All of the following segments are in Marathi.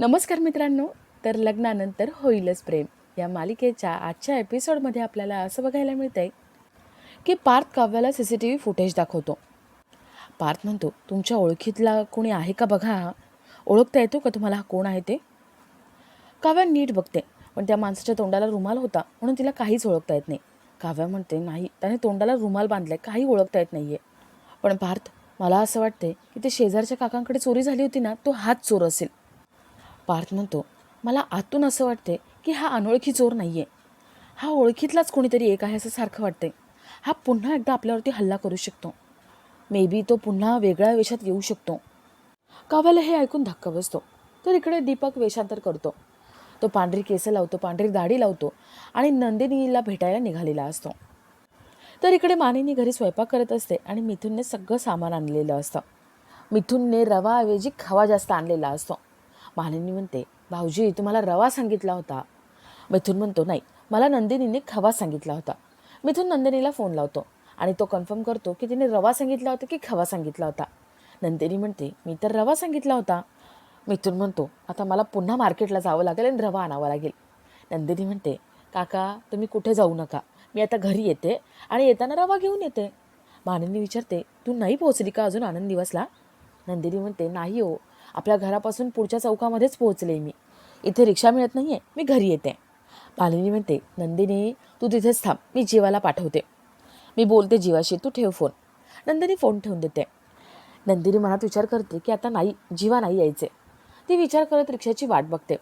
नमस्कार मित्रांनो तर लग्नानंतर होईलच प्रेम. या मालिकेच्या आजच्या एपिसोडमध्ये आपल्याला असं बघायला मिळतं आहे की Parth काव्याला C C T V footage दाखवतो. पार्थ म्हणतो तुमच्या ओळखीतला कोणी आहे का बघा? ओळखता येतो का तुम्हाला? हा कोण आहे ते? काव्या नीट बघते पण त्या माणसाच्या तोंडाला रुमाल होता म्हणून तिला काहीच ओळखता येत नाही. काव्या म्हणते नाही त्याने तोंडाला रुमाल बांधलाय काही ओळखता येत नाही आहे पण पार्थ मला असं वाटते की ते शेजारच्या काकांकडे चोरी झाली होती ना तो हाच चोर असेल. पार्थ म्हणतो मला आतून असं वाटते की हा अनोळखी चोर नाही आहे हा ओळखीतलाच कोणीतरी एक आहे असं सारखं वाटते हा पुन्हा एकदा आपल्यावरती हल्ला करू शकतो. मे बी तो पुन्हा वेगळ्या वेशात येऊ शकतो. काव्याला हे ऐकून धक्का बसतो. तर इकडे दीपक वेषांतर करतो. तो पांढरी केसं लावतो पांढरी दाढी लावतो आणि नंदिनीला भेटायला निघालेला असतो. तर इकडे मानिनी घरी स्वयंपाक करत असते आणि मिथुनने सगळं सामान आणलेलं असतं. मिथुनने रवाऐवजी खवा जास्त आणलेला असतो. मालिनी म्हणते भाऊजी तुम्हाला रवा सांगितला होता. मिथून म्हणतो नाही मला नंदिनीने खवा सांगितला होता. मिथून नंदिनीला फोन लावतो आणि तो कन्फर्म करतो की तिने रवा सांगितला होता की खवा सांगितला होता. नंदिनी म्हणते मी तर रवा सांगितला होता. मिथून म्हणतो आता मला पुन्हा मार्केटला जावं लागेल आणि रवा आणावा लागेल. नंदिनी म्हणते काका तुम्ही कुठे जाऊ नका. मी आता घरी येते आणि येताना रवा घेऊन येते. मानिनी विचारते तू नाही पोहोचली का अजून आनंद दिवसला? नंदिनी म्हणते नाही हो आपल्या घरापासून पुढच्या चौकामध्येच पोहोचले मी. इथे रिक्षा मिळत नाही आहे मी घरी येते. मालिनी म्हणते नंदिनी तू तिथेच थांब मी जीवाला पाठवते. मी बोलते जीवाशी तू ठेव फोन. नंदिनी फोन ठेवून देते. नंदिनी मनात विचार करते की आता नाही जीवा नाही यायचे. ती विचार करत रिक्षाची वाट बघते.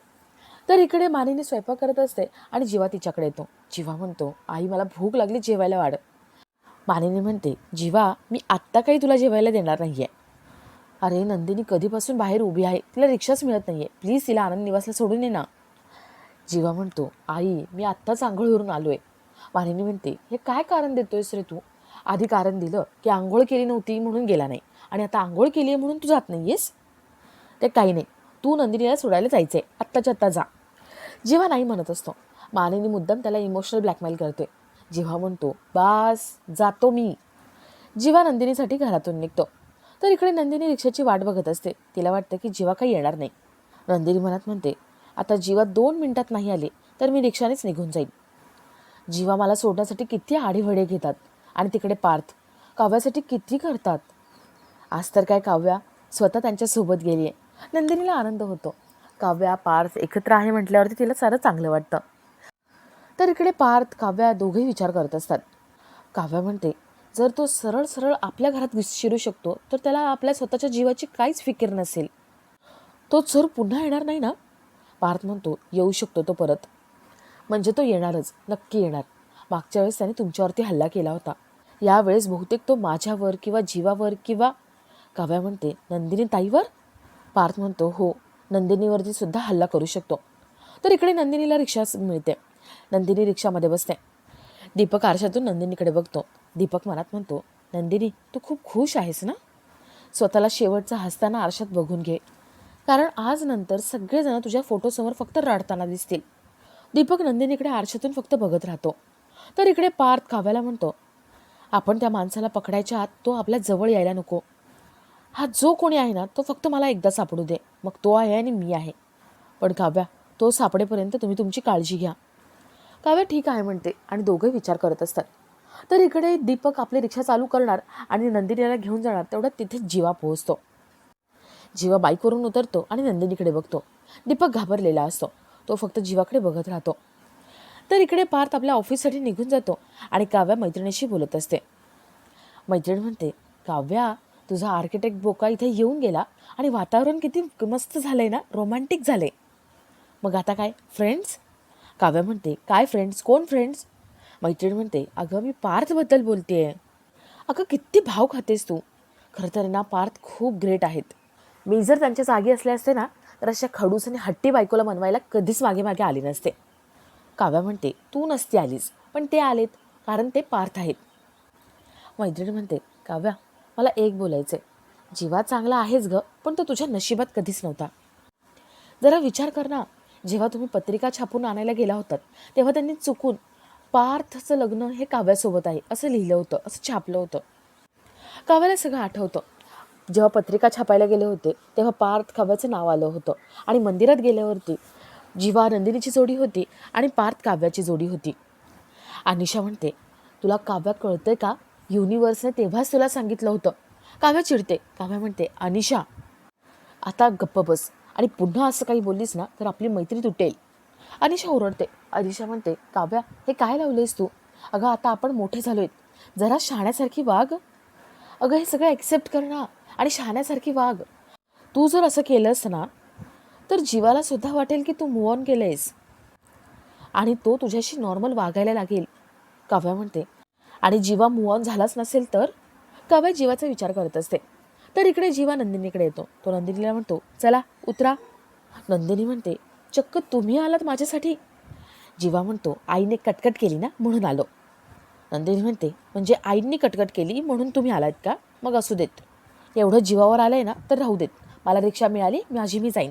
तर इकडे मानिनी स्वयंपाक करत असते आणि जीवा तिच्याकडे येतो. जीवा म्हणतो आई मला भूक लागली जेवायला वाढ. मानिनी म्हणते जीवा मी आत्ता काही तुला जेवायला देणार नाही आहे अरे नंदिनी कधीपासून बाहेर उभी आहे? तिला रिक्षाच मिळत नाही आहे प्लीज तिला आनंद निवासला सोडून ये ना. जीवा म्हणतो आई मी आत्ताच आंघोळवरून आलो आहे मानिनी म्हणते हे काय कारण देतोयस रे तू? आधी कारण दिलं की आंघोळ केली नव्हती म्हणून गेला नाही. आणि आता आंघोळ केली आहे म्हणून तू जात नाही आहेस ते काही नाही. तू नंदिनीला सोडायला जायचं आहे आत्ताच्या आत्ता जा. जेव्हा नाही म्हणत असतो. मानिनी मुद्दाम त्याला इमोशनल ब्लॅकमेल करते जेव्हा म्हणतो बास जातो मी. जीवा नंदिनीसाठी घरातून निघतो. तर इकडे नंदिनी रिक्षाची वाट बघत असते. तिला वाटतं की जीवा काही येणार नाही. नंदिनी मनात म्हणते आता जीवा दोन मिनिटात नाही आले तर मी रिक्षानेच निघून जाईल जीवा मला सोडण्यासाठी किती आढेवडे घेतात आणि तिकडे पार्थ काव्यासाठी किती करतात. आज तर काय काव्या स्वतः त्यांच्यासोबत गेली आहे नंदिनीला आनंद होतो. काव्या पार्थ एकत्र आहे म्हटल्यावरती तिला सारं चांगलं वाटतं. तर इकडे पार्थ काव्या दोघेही विचार करत असतात. काव्या म्हणते जर तो सरळ सरळ आपल्या घरात विस शिरू शकतो तर त्याला आपल्या स्वतःच्या जीवाची काहीच फिकीर नसेल. तो चोर पुन्हा येणार नाही ना? पार्थ म्हणतो येऊ शकतो तो परत. म्हणजे तो येणारच नक्की येणार. मागच्या वेळेस त्याने तुमच्यावरती हल्ला केला होता. यावेळेस बहुतेक तो माझ्यावर किंवा जीवावर किंवा काव्या म्हणते नंदिनी ताईवर? पार्थ म्हणतो हो नंदिनीवरती सुद्धा हल्ला करू शकतो. तर इकडे नंदिनीला रिक्षा मिळते. नंदिनी रिक्षामध्ये बसते. दीपक आरशातून नंदिनीकडे बघतो. दीपक मनात म्हणतो नंदिनी तू खूप खुश आहेस ना? स्वतःला शेवटचा हसताना आरशात बघून घे. कारण आज नंतर सगळेजण तुझ्या फोटोसमोर फक्त रडताना दिसतील. दीपक नंदिनीकडे आरशातून फक्त बघत राहतो. तर इकडे पार्थ काव्याला म्हणतो आपण त्या माणसाला पकडायच्या आत तो आपल्या जवळ यायला नको. हा जो कोणी आहे ना तो फक्त मला एकदा सापडू दे. मग तो आहे आणि मी आहे. पण काव्या तो सापडेपर्यंत तुम्ही तुमची काळजी घ्या. काव्या ठीक आहे म्हणते आणि दोघे विचार करत असतात. तर इकडे दीपक आपली रिक्षा चालू करणार आणि नंदिनीला घेऊन जाणार. तेवढ्यात तिथे जीवा पोहोचतो. जीवा बाईकवरून उतरतो आणि नंदिनीकडे बघतो. दीपक घाबरलेला असतो. तो फक्त जीवाकडे बघत राहतो. तर इकडे पार्थ आपल्या ऑफिससाठी निघून जातो आणि काव्या मैत्रिणीशी बोलत असते. मैत्रीण म्हणते काव्या तुझा आर्किटेक्ट बोका इथे येऊन गेला आणि वातावरण किती मस्त झालंय ना? रोमॅन्टिक झाले मग आता काय? फ्रेंड्स काव्या म्हणते काय फ्रेंड्स कोण फ्रेंड्स मैत्रीण म्हणते अगं मी पार्थबद्दल बोलते अगं किती भाव खातेस तू. खरं तर ना पार्थ खूप ग्रेट आहेत. मी जर त्यांच्या जागी असले असते ना तर अशा खडूस आणि हट्टी बायकोला मनवायला कधीच मागे मागे आली नसते. काव्या म्हणते तू नसती आलीस पण ते आलेत कारण ते पार्थ आहेत. मैत्रीण म्हणते काव्या मला एक बोलायचं आहे जीवा चांगला आहेच ग पण तो तुझ्या नशिबात कधीच नव्हता. जरा विचार कर ना. जेव्हा तुम्ही पत्रिका छापून आणायला गेला होतात तेव्हा त्यांनी चुकून पार्थचं लग्न हे काव्यासोबत आहे असं लिहिलं होतं असं छापलं होतं. काव्याला सगळं आठवतं. जेव्हा पत्रिका छापायला गेले होते तेव्हा पार्थ काव्याचं नाव आलं होतं. आणि मंदिरात गेल्यावरती जीवा नंदिनीची जोडी होती आणि पार्थ काव्याची जोडी होती. अनिशा म्हणते तुला काव्या कळतंय का? युनिव्हर्सने तेव्हाच तुला सांगितलं होतं. काव्या चिडते. काव्या म्हणते अनिशा आता गप्प बस. आणि पुन्हा असं काही बोललीस ना तर आपली मैत्री तुटेल. अनिशा ओरडते. अनिशा म्हणते काव्या हे काय लावलेस तू? अगं आता आपण मोठे झालोय जरा शहाण्यासारखी वाघ अगं हे सगळं ॲक्सेप्ट कर ना आणि शहाण्यासारखी वाघ तू जर असं केलंस ना तर जीवाला सुद्धा वाटेल की तू मूव ऑन केलंयस. आणि तो तुझ्याशी नॉर्मल वागायला लागेल. काव्या म्हणते आणि जीवा मूव ऑन झालाच नसेल तर? काव्या जीवाचा विचार करत असते. तर इकडे जीवा नंदिनीकडे येतो. तो नंदिनीला म्हणतो चला उतरा. नंदिनी म्हणते चक्क तुम्ही आलात माझ्यासाठी. जीवा म्हणतो आईने कटकट केली ना म्हणून आलो. नंदिनी म्हणते म्हणजे आईंनी कटकट केली म्हणून तुम्ही आलात का? मग असू देत. एवढं जीवावर आलं आहे ना तर राहू देत. मला रिक्षा मिळाली माझी मी जाईन.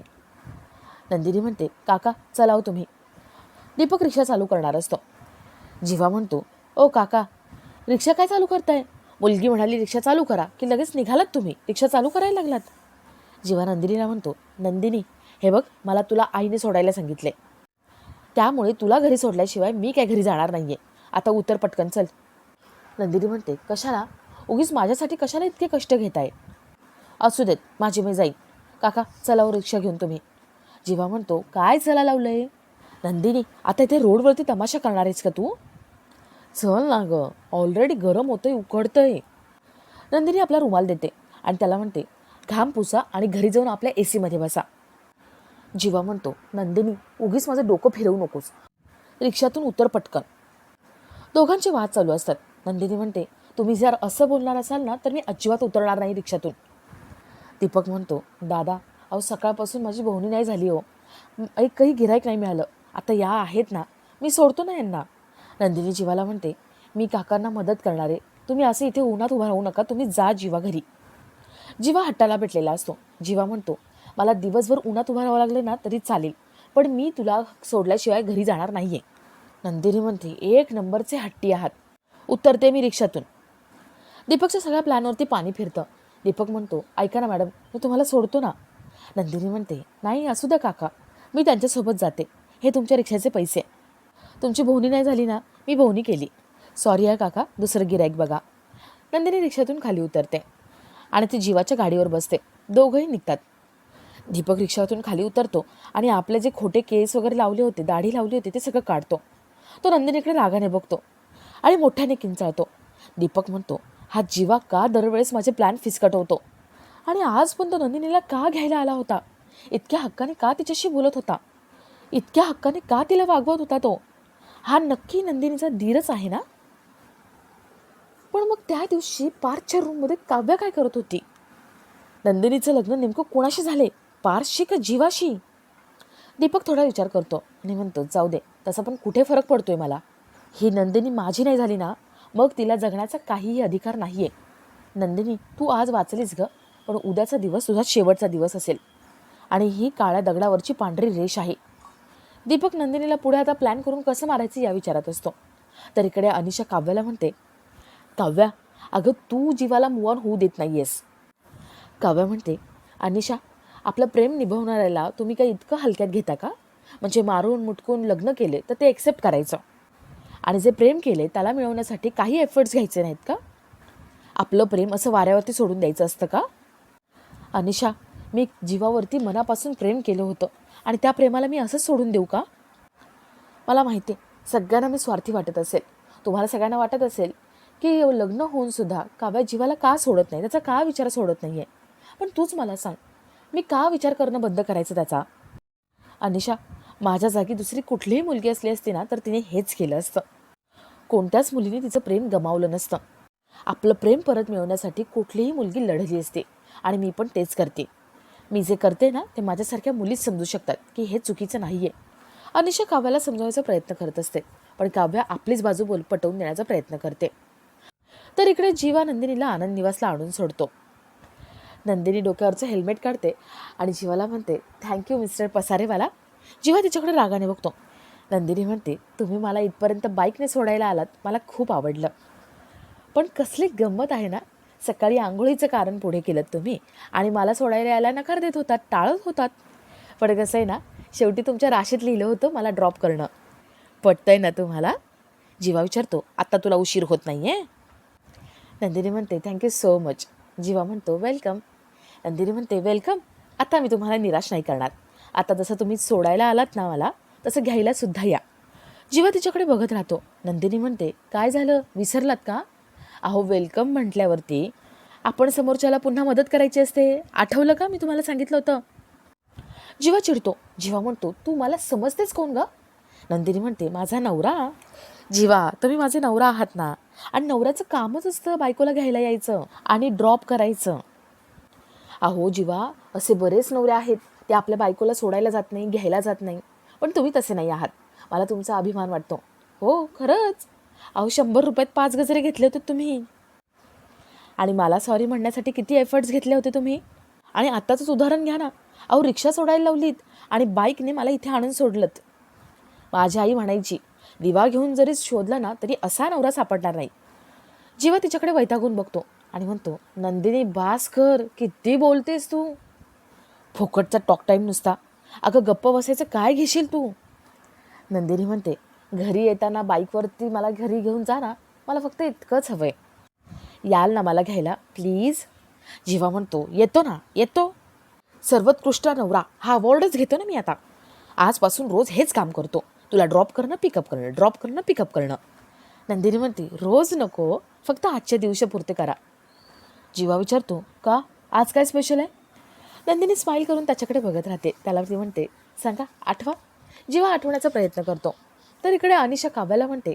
नंदिनी म्हणते काका चलाव हो तुम्ही. दीपक रिक्षा चालू करणार असतो. जीवा म्हणतो ओ काका रिक्षा काय चालू करताय? मुलगी म्हणाली रिक्षा चालू करा की लगेच निघालात तुम्ही? रिक्षा चालू करायला लागलात. जीवा नंदिनीला म्हणतो नंदिनी हे बघ मला तुला आईने सोडायला सांगितले. त्यामुळे तुला घरी सोडल्याशिवाय मी काय घरी जाणार नाही आहे आता उतर पटकन चल. नंदिनी म्हणते कशाला? उगीच माझ्यासाठी कशाला इतके कष्ट घेताय? असू देत माझी मी जाईन. काका चलाव हो, रिक्षा घेऊन तुम्ही. जीवा म्हणतो काय चला लावलंय? नंदिनी आता इथे रोडवरती तमाशा करणार आहेस का तू? चल ना गं ऑलरेडी गरम होतंय उकडतंय. नंदिनी आपला रुमाल देते आणि त्याला म्हणते घाम पुसा आणि घरी जाऊन आपल्या ए सीमध्ये बसा. जीवा म्हणतो नंदिनी उगीच माझं डोकं फिरवू नकोस. रिक्षातून उतर पटकन. दोघांचे वाद चालू असतात. नंदिनी म्हणते तुम्ही जर असं बोलणार असाल ना तर मी अजिबात उतरणार नाही रिक्षातून. दीपक म्हणतो दादा अहो सकाळपासून माझी बोहणी नाही झाली हो. एक काही गिराईक नाही मिळालं. आता या आहेत ना. मी सोडतो ना यांना. नंदिनी जीवाला म्हणते मी काकांना मदत करणार आहे. तुम्ही असं इथे उन्हात उभा राहू नका. तुम्ही जा जीवा घरी जीवा हट्टाला भेटलेला असतो. जीवा म्हणतो मला दिवसभर उन्हात उभा राहावं लागलं ना तरी चालेल. पण मी तुला सोडल्याशिवाय घरी जाणार नाही आहे नंदिनी म्हणते एक नंबरचे हट्टी आहात. उतरते मी रिक्षातून. दीपकच्या सगळ्या प्लॅनवरती पाणी फिरतं. दीपक म्हणतो ऐका ना मॅडम मी तुम्हाला सोडतो ना. नंदिनी म्हणते नाही असू द्या काका. मी त्यांच्यासोबत जाते. हे तुमच्या रिक्षाचे पैसे तुमची भोवणी नाही झाली ना? मी भोवणी केली. सॉरी आहे काका दुसरं गिराईक बघा. नंदिनी रिक्षातून खाली उतरते आणि ती जीवाच्या गाडीवर बसते. दोघंही निघतात. दीपक रिक्षातून खाली उतरतो आणि आपले जे खोटे केस वगैरे लावले होते दाढी लावली होती ते सगळं काढतो. तो नंदिनीकडे रागाने बघतो आणि मोठ्याने किंचाळतो. दीपक म्हणतो हा जीवा का दरवेळेस माझे प्लॅन फिसकटवतो? आणि आज पण तो नंदिनीला का घ्यायला आला होता? इतक्या हक्काने का तिच्याशी बोलत होता? इतक्या हक्काने का तिला वागवत होता तो? हा नक्की नंदिनीचा धीरच आहे ना? पण मग त्या दिवशी पार्कच्या रूममध्ये काव्या काय करत होती? नंदिनीचं लग्न नेमकं कोणाशी झाले? पारशिक का जीवाशी. दीपक थोडा विचार करतो आणि म्हणतो जाऊ दे तसा पण कुठे फरक पडतोय मला? ही नंदिनी माझी नाही झाली ना मग तिला जगण्याचा काहीही अधिकार नाही आहे नंदिनी तू आज वाचलीस ग पण उद्याचा दिवस तुझा शेवटचा दिवस असेल. आणि ही काळ्या दगडावरची पांढरी रेष आहे. दीपक नंदिनीला पुढे आता प्लॅन करून कसं मारायचं या विचारात असतो. तर इकडे अनिशा काव्याला म्हणते काव्या अगं तू जीवाला मुवान होऊ देत नाही आहेस काव्या म्हणते अनिशा आपलं प्रेम निभवणाऱ्याला तुम्ही काही इतकं हलक्यात घेता का? म्हणजे मारून मुटकून लग्न केले तर ते एक्सेप्ट करायचं. आणि जे प्रेम केले त्याला मिळवण्यासाठी काही एफर्ट्स घ्यायचे नाहीत का? आपलं प्रेम असं वाऱ्यावरती सोडून द्यायचं असतं का? अनिशा मी जीवावरती मनापासून प्रेम केलं होतं. आणि त्या प्रेमाला मी असंच सोडून देऊ का? मला माहिती आहे सगळ्यांना मी स्वार्थी वाटत असेल. तुम्हाला सगळ्यांना वाटत असेल की लग्न होऊन सुद्धा काव्या जीवाला का सोडत नाही? त्याचा का विचार सोडत नाही आहे पण तूच मला सांग मी का विचार करणं बंद करायचं त्याचा? अनिशा माझ्या जागी दुसरी कुठलीही मुलगी असली असती ना तर तिने हेच केलं असतं. कोणत्याच मुलीने तिचं प्रेम गमावलं नसतं. आपलं प्रेम परत मिळवण्यासाठी कुठलीही मुलगी लढली असते आणि मी पण तेच करते. मी जे करते ना ते माझ्यासारख्या मुलीच समजू शकतात की हे चुकीचं नाही आहे अनिशा काव्याला समजवायचा प्रयत्न करत असते पण काव्या आपलीच बाजू बोल पटवून देण्याचा प्रयत्न करते. तर इकडे जीवा नंदिनीला आनंद निवासला आणून सोडतो. नंदिनी डोक्यावरचं हेल्मेट काढते आणि जीवाला म्हणते थँक्यू मिस्टर पसारेवाला. जीवा तिच्याकडे रागाने बघतो. नंदिनी म्हणते तुम्ही मला इथपर्यंत बाईकने सोडायला आलात मला खूप आवडलं. पण कसली गंमत आहे ना? सकाळी आंघोळीचं कारण पुढे केलं तुम्ही आणि मला सोडायला यायला नकार देत होतात टाळत होतात. पण कसं आहे ना शेवटी तुमच्या राशीत लिहिलं होतं मला ड्रॉप करणं. पटतंय ना तुम्हाला? जीवा विचारतो आत्ता तुला उशीर होत नाही आहे नंदिनी म्हणते थँक्यू सो मच जीवा म्हणतो वेलकम नंदिनी म्हणते वेलकम. आता मी तुम्हाला निराश नाही करणार. आता जसं तुम्ही सोडायला आलात ना मला तसं घ्यायला सुद्धा या. जीवा तिच्याकडे बघत राहतो नंदिनी म्हणते काय झालं? विसरलात का? अहो वेलकम म्हटल्यावरती आपण समोरच्याला पुन्हा मदत करायची असते. आठवलं का मी तुम्हाला सांगितलं होतं? जीवा चिडतो जीवा म्हणतो तू मला समजतेस कोण ग? नंदिनी म्हणते माझा नवरा. जीवा तुम्ही माझे नवरा आहात ना. आणि नवऱ्याचं कामच असतं बायकोला घ्यायला यायचं आणि ड्रॉप करायचं. अहो जीवा असे बरेच नवरे आहेत. ते आपल्या बायकोला सोडायला जात नाही घ्यायला जात नाही. पण तुम्ही तसे नाही आहात. मला तुमचा अभिमान वाटतो. हो खरंच? अहो शंभर रुपयात पाच गजरे घेतले होते तुम्ही. आणि मला सॉरी म्हणण्यासाठी किती एफर्ट्स घेतले होते तुम्ही. आणि आत्ताचंच उदाहरण घ्या ना. अहो रिक्षा सोडायला लावलीत आणि बाईकने मला इथे आणून सोडलं माझी आई म्हणायची दिवा घेऊन जरी शोधला ना तरी असा नवरा सापडणार नाही. जेव्हा तिच्याकडे वैतागून बघतो. आणि म्हणतो नंदिनी बास कर. किती बोलतेस तू? फुकटचा टॉक टाईम नुसता. अगं गप्प बसायचं काय घेशील तू? नंदिनी म्हणते घरी येताना बाईकवरती मला घरी घेऊन जा ना. मला फक्त इतकंच हवं आहे याल ना मला घ्यायला प्लीज. जेव्हा म्हणतो येतो ना येतो. सर्वोत्कृष्ट नवरा हा अवॉर्डच घेतो ना मी आता. आजपासून रोज हेच काम करतो. तुला ड्रॉप करणं पिकअप करणं ड्रॉप करणं पिकअप करणं. नंदिनी म्हणते रोज नको. फक्त आजच्या दिवसापुरते करा. जीवा विचारतो का? आज काय स्पेशल आहे? नंदिनी स्माईल करून त्याच्याकडे बघत राहते. त्याला ती म्हणते सांगा आठवा? जीवा आठवण्याचा प्रयत्न करतो. तर इकडे अनिशा काव्याला म्हणते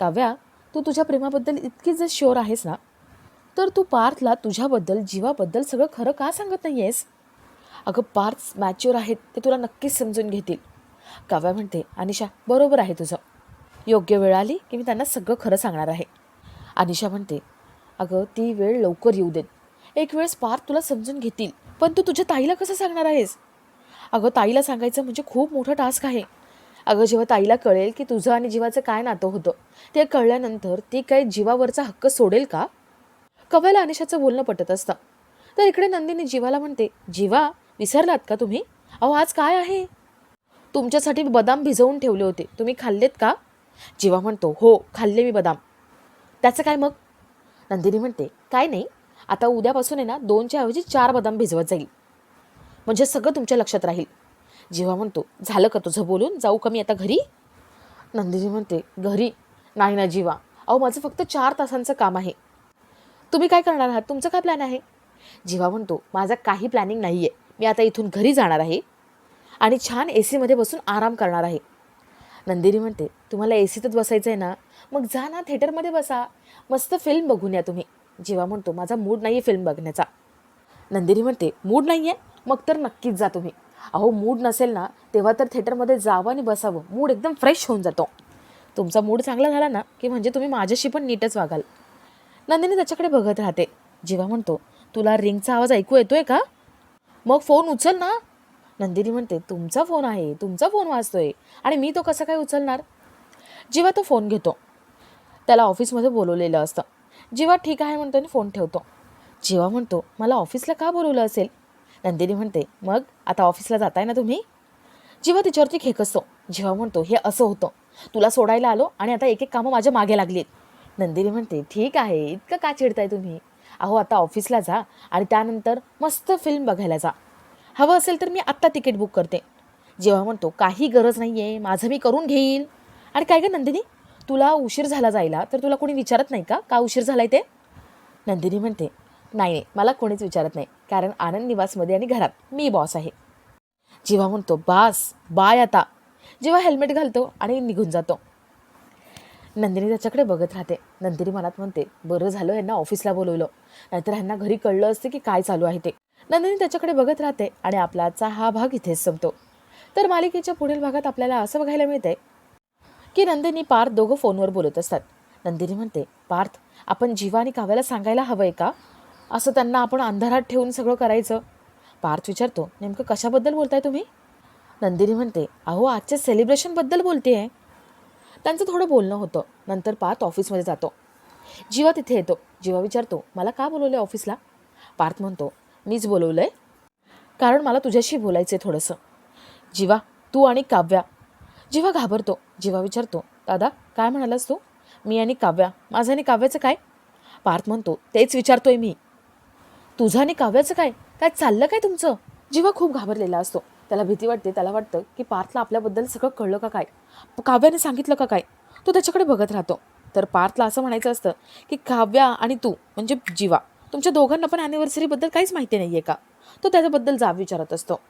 काव्या तू तुझ्या प्रेमाबद्दल इतकी जर शुअर आहेस ना तर तू पार्थला तुझ्याबद्दल जीवाबद्दल सगळं खरं का सांगत नाही आहेस अगं पार्थ मॅच्युअर आहेत ते तुला नक्कीच समजून घेतील. काव्या म्हणते अनिशा बरोबर आहे तुझं. योग्य वेळ आली की मी त्यांना सगळं खरं सांगणार आहे. अनिशा म्हणते अगं ती वेळ लवकर येऊ देत एक वेळेस पार तुला समजून घेतील पण तू तुझ्या ताईला कसं सांगणार आहेस? अगं ताईला सांगायचं म्हणजे खूप मोठं टास्क आहे. अगं जेव्हा ताईला कळेल की तुझं आणि जीवाचं काय नातं होतं ते कळल्यानंतर ती काही जीवावरचा हक्क सोडेल का? कव्याला अनिशाचं बोलणं पटत असतं. तर इकडे नंदिनी जीवाला म्हणते जीवा विसरलात का तुम्ही? अहो आज काय आहे? तुमच्यासाठी बदाम भिजवून ठेवले होते. तुम्ही खाल्लेत का? जीवा म्हणतो हो खाल्ले मी बदाम. त्याचं काय मग? नंदिनी म्हणते काय नाही आता उद्यापासून आहे ना दोनच्या ऐवजी चार बदाम भिजवत जाईल. म्हणजे सगळं तुमच्या लक्षात राहील. जेव्हा म्हणतो झालं का तुझं बोलून? जाऊ का मी आता घरी? नंदिनी म्हणते घरी? नाही ना जीवा. अहो माझं फक्त चार तासांचं काम आहे. तुम्ही काय करणार आहात? तुमचं काय प्लॅन आहे? जीवा म्हणतो माझा काही प्लॅनिंग नाही आहे मी आता इथून घरी जाणार आहे आणि छान ए सीमध्ये बसून आराम करणार आहे. नंदिनी म्हणते तुम्हाला ए सीतच बसायचं आहे ना? मग जा ना थिएटरमध्ये बसा. मस्त फिल्म बघून या तुम्ही. जेव्हा म्हणतो माझा मूड नाही आहे फिल्म बघण्याचा. नंदिनी म्हणते मूड नाही आहे मग तर नक्कीच जा तुम्ही. अहो मूड नसेल ना तेव्हा तर थिएटरमध्ये जावं आणि बसावं. मूड एकदम फ्रेश होऊन जातो. तुमचा मूड चांगला झाला ना की म्हणजे तुम्ही माझ्याशी पण नीटच वागाल. नंदिनी त्याच्याकडे बघत राहते. जेव्हा म्हणतो तुला रिंगचा आवाज ऐकू येतोय का? मग फोन उचल ना. नंदिनी म्हणते तुमचा फोन आहे तुमचा फोन वाजतोय. आणि मी तो कसा काय उचलणार? जेव्हा तो फोन घेतो. त्याला ऑफिसमध्ये बोलवलेलं असतं. जेव्हा ठीक आहे म्हणतो आणि फोन ठेवतो. जेव्हा म्हणतो मला ऑफिसला का बोलवलं असेल? नंदिनी म्हणते मग आता ऑफिसला जाताय ना तुम्ही? जेव्हा तिच्यावरती खेकसतो. जेव्हा म्हणतो हे असं होतं. तुला सोडायला आलो आणि आता एक एक कामं माझ्या मागे लागली नंदिनी म्हणते ठीक आहे इतकं का चिडताय तुम्ही? अहो आता ऑफिसला जा आणि त्यानंतर मस्त फिल्म बघायला जा. हवं असेल तर मी आत्ता तिकीट बुक करते. जेव्हा म्हणतो काही गरज नाही आहे माझं मी करून घेईल. आणि काय गं नंदिनी? तुला उशीर झाला जायला तर तुला कोणी विचारत नाही का? का उशीर झाला आहे ते? नंदिनी म्हणते नाही नाही मला कोणीच विचारत नाही कारण आनंद निवासमध्ये आणि घरात मी बॉस आहे. जेव्हा म्हणतो बास बाय आता. जेव्हा हेल्मेट घालतो आणि निघून जातो. नंदिनी त्याच्याकडे बघत राहते. नंदिनी मनात म्हणते बरं झालं यांना ऑफिसला बोलवलं. नाहीतर ह्यांना घरी कळलं असतं की काय चालू आहे ते. नंदिनी त्याच्याकडे बघत राहते आणि आपला आजचा हा भाग इथेच संपतो. तर मालिकेच्या पुढील भागात आपल्याला असं बघायला मिळतंय की नंदिनी पार्थ दोघं फोनवर बोलत असतात. नंदिनी म्हणते पार्थ आपण जीवा आणि काव्याला सांगायला हवंय का? असं त्यांना आपण अंधारात ठेवून सगळं करायचं. पार्थ विचारतो नेमकं कशाबद्दल बोलताय तुम्ही? नंदिनी म्हणते अहो आजच्या सेलिब्रेशनबद्दल बोलते आहे त्यांचं थोडं बोलणं होतं. नंतर पार्थ ऑफिसमध्ये जातो. जीवा तिथे येतो. जीवा विचारतो मला का बोलवलं ऑफिसला? पार्थ म्हणतो मीच बोलवलं आहे कारण मला तुझ्याशी बोलायचं आहे थोडंसं. जीवा तू आणि काव्या. जीवा घाबरतो जीवा विचारतो दादा काय म्हणालास तू? मी आणि काव्या. माझं आणि काव्याचं काय? पार्थ म्हणतो तेच विचारतोय मी. तुझं आणि काव्याचं काय? काय चाललं काय तुमचं? जीवा खूप घाबरलेला असतो. त्याला भीती वाटते त्याला वाटतं की पार्थला आपल्याबद्दल सगळं कळलं का काय? काव्याने सांगितलं का काय? तो त्याच्याकडे बघत राहतो. तर पार्थला असं म्हणायचं असतं की काव्या आणि तू म्हणजे जीवा. तुमच्या दोघांना पण ॲनिव्हर्सरीबद्दल काहीच माहिती नाही आहे का? तो त्याच्याबद्दल जाब विचारत असतो.